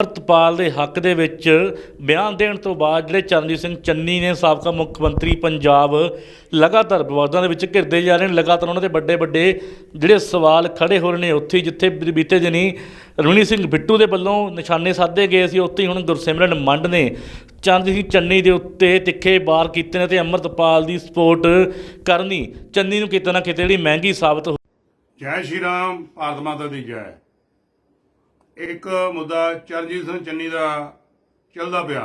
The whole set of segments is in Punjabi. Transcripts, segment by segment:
ਅਮਰਤਪਾਲ ਦੇ ਹੱਕ ਦੇ ਵਿੱਚ ਬਿਆਨ ਦੇਣ ਤੋਂ ਬਾਅਦ ਜਿਹੜੇ ਚਰਨਜੀਤ ਸਿੰਘ ਚੰਨੀ ਨੇ ਸਾਬਕਾ ਮੁੱਖ ਮੰਤਰੀ ਪੰਜਾਬ ਲਗਾਤਾਰ ਵਿਵਾਦਾਂ ਦੇ ਵਿੱਚ ਘਿਰਦੇ ਜਾ ਰਹੇ ਨੇ, ਲਗਾਤਾਰ ਉਹਨਾਂ ਦੇ ਵੱਡੇ ਵੱਡੇ ਜਿਹੜੇ ਸਵਾਲ ਖੜੇ ਹੋ ਰਹੇ ਨੇ ਉੱਥੇ ਹੀ ਜਿੱਥੇ ਬੀਤੇ ਦਿਨੀ ਰਵਨੀਤ ਸਿੰਘ ਬਿੱਟੂ ਦੇ ਵੱਲੋਂ ਨਿਸ਼ਾਨੇ ਸਾਧੇ ਗਏ ਸੀ, ਉੱਥੇ ਹੀ ਹੁਣ ਗੁਰਸਿਮਰਨ ਮੰਡ ਨੇ ਚਰਨਜੀਤ ਸਿੰਘ ਚੰਨੀ ਦੇ ਉੱਤੇ ਤਿੱਖੇ ਵਾਰ ਕੀਤੇ ਨੇ ਤੇ ਅਮਰਤਪਾਲ ਦੀ ਸਪੋਰਟ ਕਰਨੀ ਚੰਨੀ ਨੂੰ ਕਿਤੇ ਨਾ ਕਿਤੇ ਜਿਹੜੀ ਮਹਿੰਗੀ ਸਾਬਤ ਹੋ ਜੈ ਸ਼੍ਰੀ ਰਾਮ, ਭਾਰਤ ਮਾਤਾ ਦੀ ਜੈ। ਇੱਕ ਮੁੱਦਾ ਚਰਨਜੀਤ ਸਿੰਘ ਚੰਨੀ ਦਾ ਚੱਲਦਾ ਪਿਆ।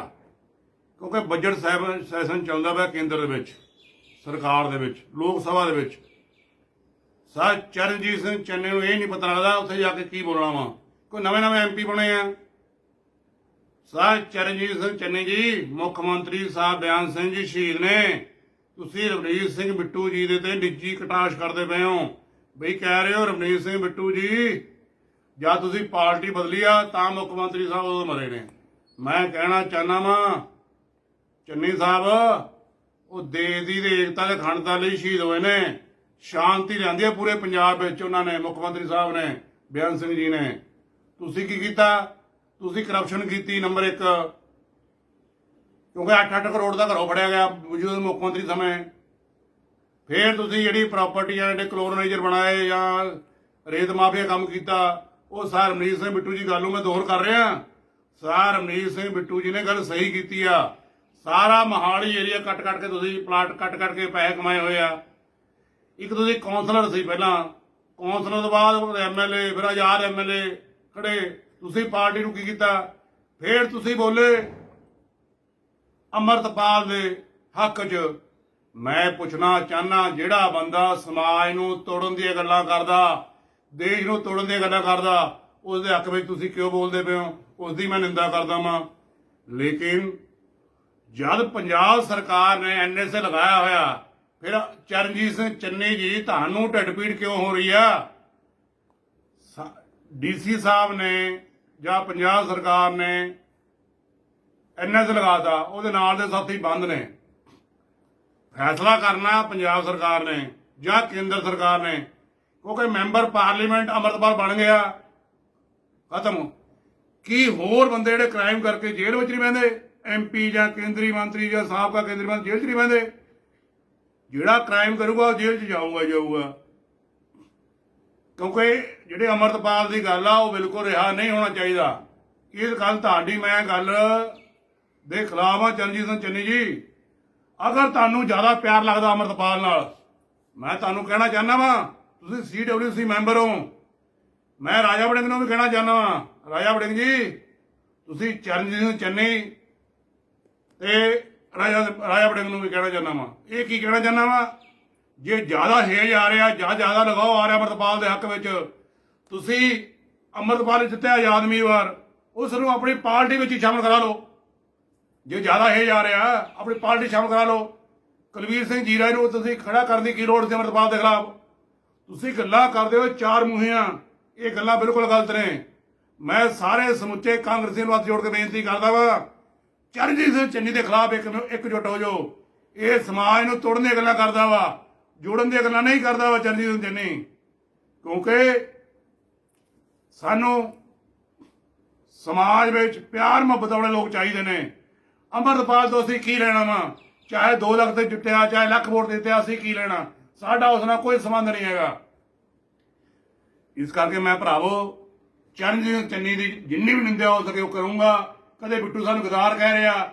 ਕਿਉਂਕਿ ਬਜਟ ਸਾਹਿਬ, ਸੈਸ਼ਨ ਚੱਲਦਾ ਪਿਆ ਕੇਂਦਰ ਦੇ ਵਿੱਚ, ਸਰਕਾਰ ਦੇ ਵਿੱਚ, ਲੋਕ ਸਭਾ ਦੇ ਵਿੱਚ। ਸਾ ਚਰਨਜੀਤ ਸਿੰਘ ਚੰਨੀ ਨੂੰ ਇਹ ਨਹੀਂ ਪਤਾ ਲੱਗਦਾ ਉੱਥੇ ਜਾ ਕੇ ਕੀ ਬੋਲਣਾ ਵਾ। ਕੋਈ ਨਵੇਂ ਨਵੇਂ ਐਮਪੀ ਬਣੇ ਆ। ਸਾ ਚਰਨਜੀਤ ਸਿੰਘ ਚੰਨੀ ਜੀ, ਮੁੱਖ ਮੰਤਰੀ ਸਾਹਿਬ ਬਿਆਨ ਸਿੰਘ ਜੀ ਸ਼ਹੀਦ ਨੇ। ਤੁਸੀਂ ਰਵਨੀਤ ਸਿੰਘ ਬਿੱਟੂ ਜੀ ਦੇ ਤੇ ਨਿੱਜੀ ਕਟਾਸ਼ ਕਰਦੇ ਪਏ ਹੋ। ਬਈ ਕਹਿ ਰਹੇ ਹੋ ਰਵਨੀਤ ਸਿੰਘ ਬਿੱਟੂ ਜੀ ਜਾਂ ਤੁਸੀਂ ਪਾਰਟੀ ਬਦਲੀ ਆ, ਤਾਂ ਮੁੱਖ ਮੰਤਰੀ ਸਾਹਿਬ ਉਦੋਂ ਮਰੇ ਨੇ। ਮੈਂ ਕਹਿਣਾ ਚਾਹਨਾ ਵਾਂ, ਚੰਨੀ ਸਾਹਿਬ, ਉਹ ਦੇਸ਼ ਦੀ ਏਕਤਾ ਦੇ ਖੰਡਤਾ ਲਈ ਸ਼ਹੀਦ ਹੋਏ ਨੇ। ਸ਼ਾਂਤੀ ਲਿਆਂਦੀ ਹੈ ਪੂਰੇ ਪੰਜਾਬ ਵਿੱਚ ਉਹਨਾਂ ਨੇ, ਮੁੱਖ ਮੰਤਰੀ ਸਾਹਿਬ ਨੇ, ਬਿਆਨ ਸਿੰਘ ਜੀ ਨੇ। ਤੁਸੀਂ ਕੀ ਕੀਤਾ? ਤੁਸੀਂ ਕਰਪਸ਼ਨ ਕੀਤੀ ਨੰਬਰ 1 ਕਿਉਂਕਿ 8-8 ਕਰੋੜ ਦਾ ਘਰੋਂ ਫੜਿਆ ਗਿਆ ਮੌਜੂਦਾ ਮੁੱਖ ਮੰਤਰੀ ਸਮੇਂ। ਫਿਰ ਤੁਸੀਂ ਜਿਹੜੀ ਪ੍ਰਾਪਰਟੀਆਂ ਜਿਹੜੇ ਕਲੋਨਾਈਜ਼ਰ ਬਣਾਏ ਜਾਂ ਰੇਤ ਮਾਫੀਆ ਕੰਮ ਕੀਤਾ ਉਹ ਸਰ ਰਮਨੀਤ ਸਿੰਘ ਬਿੱਟੂ ਜੀ, ਗੱਲ ਨੂੰ ਮੈਂ ਦੋਹਰ ਕਰ ਰਿਹਾ। ਸਰ ਰਮਨੀਤ ਸਿੰਘ ਬਿੱਟੂ ਜੀ ਨੇ ਗੱਲ ਸਹੀ ਕੀਤੀ ਆ। ਸਾਰਾ ਮਹਾਲੀ ਏਰੀਆ ਕੱਟ ਕੱਟ ਕੇ ਤੁਸੀਂ ਪਲਾਟ ਕੱਟ ਕੱਟ ਕੇ ਪੈਸੇ ਕਮਾਏ ਹੋਏ ਆ। ਇੱਕ ਤੁਸੀਂ ਕਾਉਂਸਲਰ ਸੀ ਪਹਿਲਾਂ। ਕਾਉਂਸਲਰ ਤੋਂ ਬਾਅਦ ਐਮਐਲਏ ਫਿਰ ਆਜ਼ਾਦ ਐਮਐਲਏ ਖੜੇ। ਤੁਸੀਂ ਪਾਰਟੀ ਨੂੰ ਕੀ ਕੀਤਾ? ਫੇਰ ਤੁਸੀਂ ਬੋਲੇ, ਅਮਰਤਪਾਲ ਦੇ ਹੱਕ 'ਚ ਮੈਂ ਪੁੱਛਣਾ ਚਾਹਨਾ ਜਿਹੜਾ ਬੰਦਾ ਸਮਾਜ ਨੂੰ ਤੋੜਨ ਦੀਆਂ ਗੱਲਾਂ ਕਰਦਾ ਦੇਸ਼ ਨੂੰ ਤੋੜਨ ਦੀਆਂ ਗੱਲਾਂ ਕਰਦਾ ਉਸ ਦੇ ਹੱਕ ਵਿੱਚ ਤੁਸੀਂ ਕਿਉਂ ਬੋਲਦੇ ਪਏ ਹੋ? ਉਸ ਦੀ ਮੈਂ ਨਿੰਦਾ ਕਰਦਾ ਵਾਂ। ਲੇਕਿਨ ਜਦ ਪੰਜਾਬ ਸਰਕਾਰ ਨੇ ਐਨਐਸਏ ਲਗਾਇਆ ਹੋਇਆ, ਫਿਰ ਚਰਨਜੀਤ ਸਿੰਘ ਚੰਨੀ ਜੀ ਤੁਹਾਨੂੰ ਢਿੱਡਪੀੜ ਕਿਉਂ ਹੋ ਰਹੀ ਆ? ਡੀਸੀ ਸਾਹਿਬ ਨੇ ਜਾਂ ਪੰਜਾਬ ਸਰਕਾਰ ਨੇ ਐਨਐਸ ਲਗਾਤਾ, ਉਹਦੇ ਨਾਲ ਦੇ ਸਾਥੀ ਬੰਦ ਨੇ। ਫੈਸਲਾ ਕਰਨਾ ਪੰਜਾਬ ਸਰਕਾਰ ਨੇ ਜਾਂ ਕੇਂਦਰ ਸਰਕਾਰ ਨੇ। ਕਿਉਂਕਿ ਮੈਂਬਰ ਪਾਰਲੀਮੈਂਟ ਅਮਰਤਪਾਲ ਬਣ ਗਿਆ। ਖਤਮ। ਕੀ ਹੋਰ ਬੰਦੇ ਜਿਹੜੇ ਕ੍ਰਾਈਮ ਕਰਕੇ ਜੇਲ੍ਹ ਵਿੱਚ ਨਹੀਂ ਬਹਿੰਦੇ? ਐਮਪੀ ਜਾਂ ਕੇਂਦਰੀ ਮੰਤਰੀ ਜਾਂ ਸਾਬਕਾ ਕੇਂਦਰੀ ਮੰਤਰੀ ਜੇਲ੍ਹ 'ਚ ਨਹੀਂ ਬਹਿੰਦੇ? ਜਿਹੜਾ ਕ੍ਰਾਈਮ ਕਰੂਗਾ ਉਹ ਜੇਲ੍ਹ 'ਚ ਜਾਊਗਾ ਜਾਊਗਾ। ਕਿਉਂਕਿ ਜਿਹੜੇ ਅਮਰਤਪਾਲ ਦੀ ਗੱਲ ਆ, ਉਹ ਬਿਲਕੁਲ ਰਿਹਾ ਨਹੀਂ ਹੋਣਾ ਚਾਹੀਦਾ। ਇਹ ਗੱਲ ਤੁਹਾਡੀ, ਮੈਂ ਗੱਲ ਦੇ ਖਿਲਾਫ ਆ ਚਰਨਜੀਤ ਸਿੰਘ ਚੰਨੀ ਜੀ। ਅਗਰ ਤੁਹਾਨੂੰ ਜ਼ਿਆਦਾ ਪਿਆਰ ਲੱਗਦਾ ਅਮਰਤਪਾਲ ਨਾਲ, ਮੈਂ ਤੁਹਾਨੂੰ ਕਹਿਣਾ ਚਾਹੁੰਦਾ ਵਾਂ ਤੁਸੀਂ ਸੀਡਬਲਯੂਸੀ ਮੈਂਬਰ ਹੋ। ਮੈਂ ਰਾਜਾ ਵੜਿੰਗ ਨੂੰ ਵੀ ਕਹਿਣਾ ਚਾਹੁੰਦਾ ਵਾਂ। ਰਾਜਾ ਵੜਿੰਗ ਜੀ, ਤੁਸੀਂ ਚਰਨਜੀਤ ਸਿੰਘ ਚੰਨੀ ਤੇ ਰਾਜਾ ਰਾਜਾ ਵੜਿੰਗ ਨੂੰ ਵੀ ਕਹਿਣਾ ਚਾਹੁੰਦਾ ਵਾਂ। ਇਹ ਕੀ ਕਹਿਣਾ ਚਾਹੁੰਦਾ ਵਾਂ? ਜੇ ਜ਼ਿਆਦਾ ਹੇਜ ਆ ਰਿਹਾ, ਜਾਂ ਜ਼ਿਆਦਾ ਲਗਾਓ ਆ ਰਿਹਾ ਅਮਰਤਪਾਲ ਦੇ ਹੱਕ ਵਿੱਚ, ਤੁਸੀਂ ਅਮਰਤਪਾਲ ਜਿੱਤਿਆ ਆਜ਼ਾਦ ਉਮੀਦਵਾਰ ਉਸ ਨੂੰ ਆਪਣੀ ਪਾਰਟੀ ਵਿੱਚ ਹੀ ਸ਼ਾਮਲ ਕਰਾ ਲਓ। ਜੇ ਜ਼ਿਆਦਾ ਹੇਜ ਆ ਰਿਹਾ, ਆਪਣੀ ਪਾਰਟੀ ਸ਼ਾਮਲ ਕਰਾ ਲਓ। ਕੁਲਵੀਰ ਸਿੰਘ ਜੀਰਾ ਨੂੰ ਤੁਸੀਂ ਖੜਾ ਕਰਨ ਦੀ ਕੀ ਲੋੜ ਸੀ ਅਮਰਤਪਾਲ ਦੇ ਖਿਲਾਫ? ਤੁਸੀਂ ਗੱਲਾਂ ਕਰਦੇ ਹੋ, ਚਾਰ ਮੂਹੀਆਂ ਇਹ ਗੱਲਾਂ ਬਿਲਕੁਲ ਗਲਤ ਨੇ। ਮੈਂ ਸਾਰੇ ਸਮੁੱਚੇ ਕਾਂਗਰਸੀਆਂ ਨੂੰ ਹੱਥ ਜੋੜ ਕੇ ਬੇਨਤੀ ਕਰਦਾ ਵਾ, ਚਰਨਜੀਤ ਸਿੰਘ ਚੰਨੀ ਦੇ ਖਿਲਾਫ ਇੱਕ ਇਕਜੁੱਟ ਹੋ ਜਾਓ। ਇਹ ਸਮਾਜ ਨੂੰ ਤੋੜਨ ਦੀਆਂ ਗੱਲਾਂ ਕਰਦਾ ਵਾ, ਜੋੜਨ ਦੀਆਂ ਗੱਲਾਂ ਨਹੀਂ ਕਰਦਾ ਵਾ ਚਰਨਜੀਤ ਸਿੰਘ ਚੰਨੀ। ਕਿਉਂਕਿ ਸਾਨੂੰ ਸਮਾਜ ਵਿੱਚ ਪਿਆਰ ਮੁਹੱਬਤ ਵਾਲੇ ਲੋਕ ਚਾਹੀਦੇ ਨੇ। ਅਮਰਪਾਲ ਤੋਂ ਅਸੀਂ ਕੀ ਲੈਣਾ ਵਾ? ਚਾਹੇ 2 ਲੱਖ ਤੇ ਜੁੱਟਿਆ, ਚਾਹੇ ਲੱਖ ਵੋਟ ਦਿੱਤੇ, ਅਸੀਂ ਕੀ ਲੈਣਾ? ਸਾਡਾ ਉਸ ਨਾਲ ਕੋਈ ਸੰਬੰਧ ਨਹੀਂ ਹੈਗਾ। ਇਸ ਕਰਕੇ ਮੈਂ ਭਰਾਵੋ ਚਰਨਜੀਤ ਚੰਨੀ ਦੀ ਜਿੰਨੀ ਵੀ ਨਿੰਦਿਆ ਹੋ ਸਕੇ ਉਹ ਕਰੂੰਗਾ। ਕਦੇ ਬਿੱਟੂ ਸਾਨੂੰ ਗਦਾਰ ਕਹਿ ਰਿਹਾ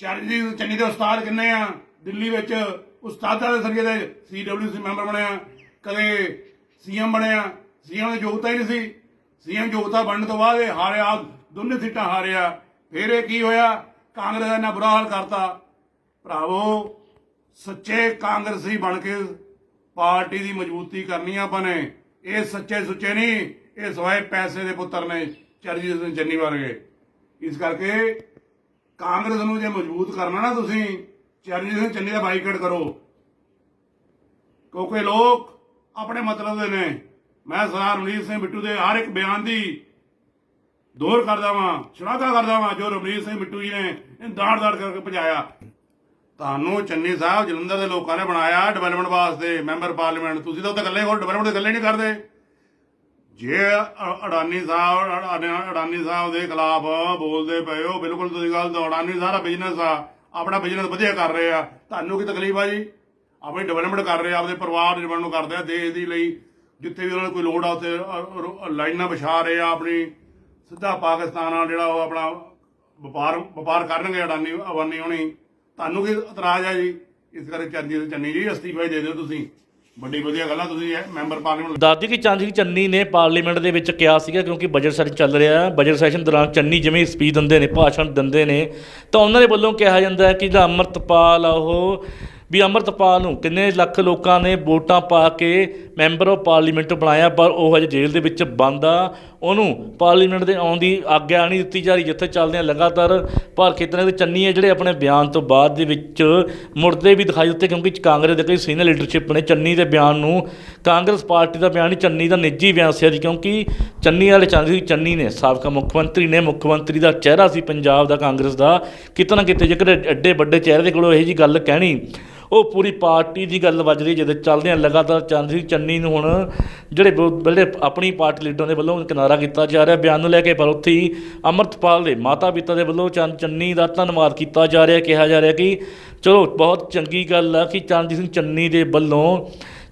ਚਰਨਜੀਤ ਚੰਨੀ ਦੇ ਉਸਤਾਦ ਕਿੰਨੇ ਆ? ਦਿੱਲੀ ਵਿੱਚ ਉਸਤਾਦਾਂ ਦੇ ਸਰਗੇ ਦੇ ਸੀਡਬਲਯੂਸੀ ਮੈਂਬਰ ਬਣਿਆ ਕਦੇ ਸੀਐਮ ਬਣਿਆ ਸੀਐਮ ਦੀ ਯੋਗਤਾ ਹੀ ਨਹੀਂ ਸੀ। ਸੀਐਮ ਯੋਗਤਾ ਬਣਨ ਤੋਂ ਬਾਅਦ ਇਹ ਹਾਰਿਆ ਦੋਨੇ ਸੀਟਾਂ ਹਾਰਿਆ। ਫਿਰ ਇਹ ਕੀ ਹੋਇਆ? ਕਾਂਗਰਸ ਦਾ ਇੰਨਾ ਬੁਰਾ ਹਾਲ ਕਰਤਾ। ਭਰਾਵੋ, ਸੱਚੇ ਕਾਂਗਰਸੀ ਬਣ ਕੇ ਪਾਰਟੀ ਦੀ ਮਜ਼ਬੂਤੀ ਕਰਨੀ ਆਪਾਂ ਨੇ। ਇਹ ਸੱਚੇ ਸੁੱਚੇ ਨਹੀਂ, ਇਹ ਸਵਾਏ ਪੈਸੇ ਦੇ ਪੁੱਤਰ ਨੇ ਚਰਜੀਤ ਸਿੰਘ ਚੰਨੀ ਵਰਗੇ। ਇਸ ਕਰਕੇ ਕਾਂਗਰਸ ਨੂੰ ਜੇ ਮਜ਼ਬੂਤ ਕਰਨਾ ਨਾ ਤੁਸੀਂ, ਚਰਨਜੀਤ ਸਿੰਘ ਚੰਨੀ ਦਾ ਬਾਈਕਾਟ ਕਰੋ। ਕਿਉਂਕਿ ਲੋਕ ਆਪਣੇ ਮਤਲਬ ਦੇ ਨੇ। ਮੈਂ ਸਰਦਾਰ ਰਮਨੀਤ ਸਿੰਘ ਬਿੱਟੂ ਦੇ ਹਰ ਇੱਕ ਬਿਆਨ ਦੀ ਦੋਹਰ ਕਰਦਾ ਵਾਂ, ਸ਼ਲਾਘਾ ਕਰਦਾ ਵਾਂ, ਜੋ ਰਮਨੀਤ ਸਿੰਘ ਬਿੱਟੂ ਜੀ ਨੇ ਇਹ ਦਾੜ ਦਾੜ ਕਰਕੇ ਭਜਾਇਆ। ਤੁਹਾਨੂੰ ਚੰਨੀ ਸਾਹਿਬ, ਜਲੰਧਰ ਦੇ ਲੋਕਾਂ ਨੇ ਬਣਾਇਆ ਡਿਵੈਲਪਮੈਂਟ ਵਾਸਤੇ ਮੈਂਬਰ ਪਾਰਲੀਮੈਂਟ ਤੁਸੀਂ ਤਾਂ ਉੱਥੇ ਇਕੱਲੇ ਹੋ ਡਿਵੈਲਪਮੈਂਟ ਇਕੱਲੇ ਨਹੀਂ ਕਰਦੇ। ਜੇ ਅ- ਅਡਾਨੀ ਸਾਹਿਬ ਅਡਾਨੀ ਸਾਹਿਬ ਦੇ ਖਿਲਾਫ ਬੋਲਦੇ ਪਏ ਹੋ, ਬਿਲਕੁਲ ਤੁਸੀਂ ਗੱਲ ਤਾਂ ਅਡਾਨੀ ਸਾਰਾ ਬਿਜ਼ਨਸ ਆ, ਆਪਣਾ ਬਿਜ਼ਨਸ ਵਧੀਆ ਕਰ ਰਹੇ ਆ। ਤੁਹਾਨੂੰ ਕੀ ਤਕਲੀਫ ਆ ਜੀ? ਆਪਣੀ ਡਿਵੈਲਪਮੈਂਟ ਕਰ ਰਹੇ ਆ, ਆਪਦੇ ਪਰਿਵਾਰ ਦੀ ਡਿਵੈਲਪਮੈਂਟ ਕਰਦੇ ਆ, ਦੇਸ਼ ਦੀ ਲਈ। ਜਿੱਥੇ ਵੀ ਉਹਨਾਂ ਨੂੰ ਕੋਈ ਲੋੜ ਆ, ਉੱਥੇ ਲਾਈਨਾਂ ਵਿਛਾ ਰਹੇ ਆ ਆਪਣੀ। ਸਿੱਧਾ ਪਾਕਿਸਤਾਨ ਨਾਲ ਜਿਹੜਾ ਉਹ ਆਪਣਾ ਵਪਾਰ ਵਪਾਰ ਕਰਨਗੇ ਅਡਾਨੀ ਅਵਾਨੀ ਹੋਣੀ। ਤੁਹਾਨੂੰ ਕੀ ਇਤਰਾਜ਼ ਹੈ ਜੀ? ਇਸ ਕਰਕੇ ਚਰਨਜੀਤ ਚੰਨੀ ਜੀ ਅਸਤੀਫਾ ਹੀ ਦੇ ਦਿਓ ਤੁਸੀਂ। ਵੱਡੀ ਵਧੀਆ ਗੱਲ ਆ, ਤੁਸੀਂ ਇਹ ਮੈਂਬਰ ਪਾਰਲੀਮੈਂਟ ਦਾਦੀ ਕੀ ਚੰਦ ਚੰਨੀ ਨੇ ਪਾਰਲੀਮੈਂਟ ਦੇ ਵਿੱਚ ਕਿਹਾ ਸੀਗਾ, ਕਿਉਂਕਿ ਬਜਟ ਸੈਸ਼ਨ ਚੱਲ ਰਿਹਾ ਹੈ। ਬਜਟ ਸੈਸ਼ਨ ਦੌਰਾਨ ਚੰਨੀ ਜਿਵੇਂ ਸਪੀਚ ਦਿੰਦੇ ਨੇ, ਭਾਸ਼ਣ ਦਿੰਦੇ ਨੇ, ਤਾਂ ਉਹਨਾਂ ਦੇ ਵੱਲੋਂ ਕਿਹਾ ਜਾਂਦਾ ਹੈ ਕਿ ਜਿਹੜਾ ਅੰਮ੍ਰਿਤਪਾਲ ਆ ਉਹ ਵੀ ਅੰਮ੍ਰਿਤਪਾਲ ਨੂੰ ਕਿੰਨੇ ਲੱਖ ਲੋਕਾਂ ਨੇ ਵੋਟਾਂ ਪਾ ਕੇ ਮੈਂਬਰ ਆਫ ਪਾਰਲੀਮੈਂਟ ਬਣਾਇਆ, ਪਰ ਉਹ ਹਜੇ ਜੇਲ੍ਹ ਦੇ ਵਿੱਚ ਬੰਦ ਆ। ਉਹਨੂੰ ਪਾਰਲੀਮੈਂਟ ਦੇ ਆਉਣ ਦੀ ਆਗਿਆ ਨਹੀਂ ਦਿੱਤੀ ਜਾ ਰਹੀ, ਜਿੱਥੇ ਚੱਲਦੇ ਆ ਲਗਾਤਾਰ ਭਾਰ ਖੇਤਰਾਂ ਦੇ ਚੰਨੀ ਹੈ, ਜਿਹੜੇ ਆਪਣੇ ਬਿਆਨ ਤੋਂ ਬਾਅਦ ਦੇ ਵਿੱਚ ਮੁੜਦੇ ਵੀ ਦਿਖਾਈ ਦਿੱਤੇ, ਕਿਉਂਕਿ ਕਾਂਗਰਸ ਦੇ ਕਈ ਸੀਨੀਅਰ ਲੀਡਰਸ਼ਿਪ ਨੇ ਚੰਨੀ ਦੇ ਬਿਆਨ ਨੂੰ, ਕਾਂਗਰਸ ਪਾਰਟੀ ਦਾ ਬਿਆਨ ਨਹੀਂ, ਚੰਨੀ ਦਾ ਨਿੱਜੀ ਬਿਆਨ ਸੀ ਜੀ, ਕਿਉਂਕਿ ਚੰਨੀ ਵਾਲੇ ਚਾਹੁੰਦੇ ਸੀ, ਚੰਨੀ ਨੇ ਸਾਬਕਾ ਮੁੱਖ ਮੰਤਰੀ ਨੇ, ਮੁੱਖ ਮੰਤਰੀ ਦਾ ਚਿਹਰਾ ਸੀ ਪੰਜਾਬ ਦਾ, ਕਾਂਗਰਸ ਦਾ। ਕਿਤੇ ਨਾ ਕਿਤੇ ਜੇਕਰ ਐਡੇ ਵੱਡੇ ਚਿਹਰੇ ਦੇ ਕੋਲੋਂ ਇਹ ਜੀ ਗੱਲ ਕਹਿਣੀ ਉਹ ਪੂਰੀ ਪਾਰਟੀ ਦੀ ਗੱਲ ਵੱਜ ਰਹੀ ਜਦੋਂ ਚੱਲਦੇ ਆ, ਲਗਾਤਾਰ ਚੰਦੀ ਚੰਨੀ ਨੂੰ ਹੁਣ ਜਿਹੜੇ ਵਿਰੋ- ਜਿਹੜੇ ਆਪਣੀ ਪਾਰਟੀ ਲੀਡਰਾਂ ਦੇ ਵੱਲੋਂ ਕਿਨਾਰਾ ਕੀਤਾ ਜਾ ਰਿਹਾ, ਬਿਆਨ ਨੂੰ ਲੈ ਕੇ, ਪਰ ਉੱਥੇ ਹੀ ਅੰਮ੍ਰਿਤਪਾਲ ਦੇ ਮਾਤਾ ਪਿਤਾ ਦੇ ਵੱਲੋਂ ਚੰਦ ਚੰਨੀ ਦਾ ਧੰਨਵਾਦ ਕੀਤਾ ਜਾ ਰਿਹਾ, ਕਿਹਾ ਜਾ ਰਿਹਾ ਕਿ ਚਲੋ ਬਹੁਤ ਚੰਗੀ ਗੱਲ ਆ ਕਿ ਚਰਨਜੀਤ ਸਿੰਘ ਚੰਨੀ ਦੇ ਵੱਲੋਂ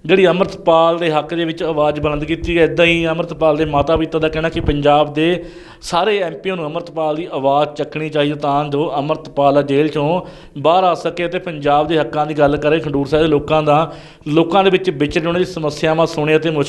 ਜਿਹੜੀ ਅੰਮ੍ਰਿਤਪਾਲ ਦੇ ਹੱਕ ਦੇ ਵਿੱਚ ਆਵਾਜ਼ ਬੁਲੰਦ ਕੀਤੀ ਹੈ ਇਦਾਂ ਹੀ ਅੰਮ੍ਰਿਤਪਾਲ ਦੇ ਮਾਤਾ ਪਿਤਾ ਦਾ ਕਹਿਣਾ ਕਿ ਪੰਜਾਬ ਦੇ ਸਾਰੇ ਐਮਪੀਆਂ ਨੂੰ ਅੰਮ੍ਰਿਤਪਾਲ ਦੀ ਆਵਾਜ਼ ਚੱਕਣੀ ਚਾਹੀਦੀ ਤਾਂ ਜੋ ਅੰਮ੍ਰਿਤਪਾਲ ਜੇਲ੍ਹ ਚੋਂ ਬਾਹਰ ਆ ਸਕੇ ਤੇ ਪੰਜਾਬ ਦੇ ਹੱਕਾਂ ਦੀ ਗੱਲ ਕਰੇ ਖੰਡੂਰ ਸਾਹਿਬ ਦੇ ਲੋਕਾਂ ਦਾ, ਲੋਕਾਂ ਦੇ ਵਿੱਚ ਵਿਚਰੇ ਉਹਨਾਂ ਦੀ ਸਮੱਸਿਆਵਾਂ ਸੁਣੇ ਅਤੇ ਮੁਸ਼ਕ